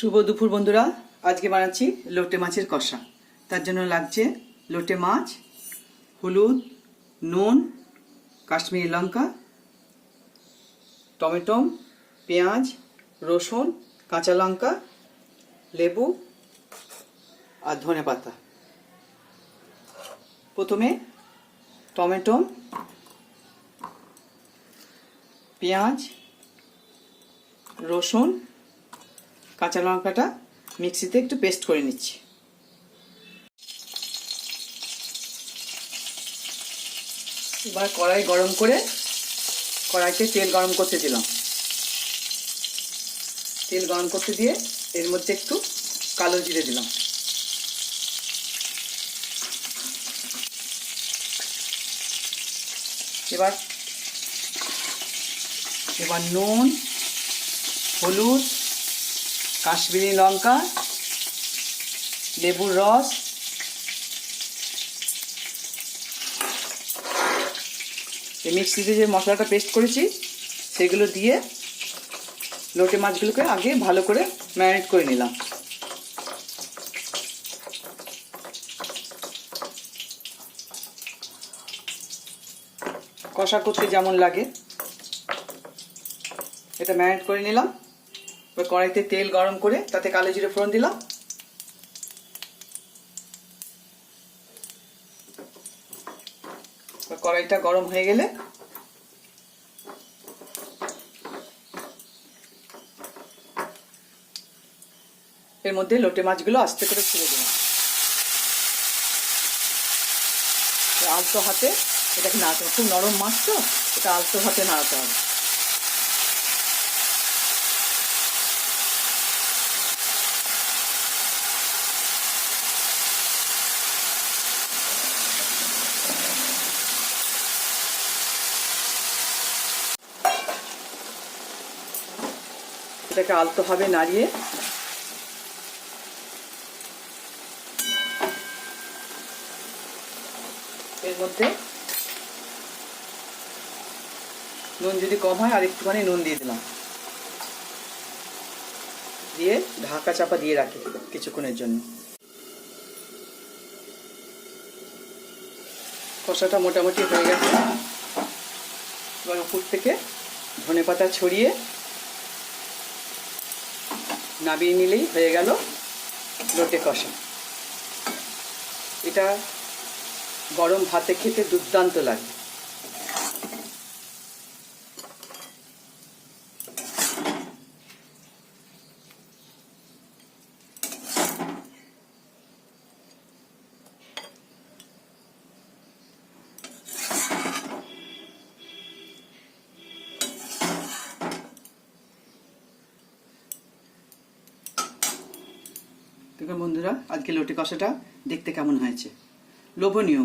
শুভ দুপুর বন্ধুরা। আজকে বানাচ্ছি লোটে মাছের কষা। তার জন্য লাগছে লোটে মাছ, হলুদ, নুন, কাশ্মীরি লঙ্কা, টমেটো, পেঁয়াজ, রসুন, কাঁচা লঙ্কা, লেবু আর ধনে পাতা। প্রথমে টমেটো, পেঁয়াজ, রসুন কাঁচা লঙ্কাটা মিক্সিতে একটু পেস্ট করে নিচ্ছি। এবার কড়াই গরম করে কড়াইতে তেল গরম করতে দিলাম। তেল গরম করতে দিয়ে এর মধ্যে একটু কালো জিরে দিলাম। এবার এবার নুন, হলুদ কাশ্মীরি লঙ্কা, লেবুর রস মিক্সিতে যে মশলাটা পেস্ট করেছি, সেগুলো দিয়ে লোটে মাছগুলোকে আগে ভালো করে ম্যারিনেট করে নিলাম। কষা করতে যেমন লাগে, এটা ম্যারিনেট করে নিলাম। এবার কড়াইতে তেল গরম করে তাতে কালো জিরে ফোড়ন দিলাম। কড়াইটা গরম হয়ে গেলে এর মধ্যে লোটে মাছগুলো আস্তে করে ছেড়ে দিলাম আলতো হাতে, এটাকে নাড়াতে খুব নরম মাছ তো, এটা আলতো হাতে নাড়াতে হবে। এটাকে আলতোভাবে নাড়িয়ে এর মধ্যে নুন যদি কম হয়, আর একটুখানি নুন দিয়ে দিলাম। দিয়ে ঢাকা চাপা দিয়ে রাখি কিছুক্ষণের জন্য। কষাটা মোটামুটি হয়ে গেছে। এবার উপর থেকে ধনে পাতা ছড়িয়ে নাবিয়ে নিলেই হয়ে গেল লোটে কষা। এটা গরম ভাতে খেতে দুর্দান্ত লাগে। বন্ধুরা আজকে লটি কষাটা দেখতে কেমন হয়েছে? লোভনীয়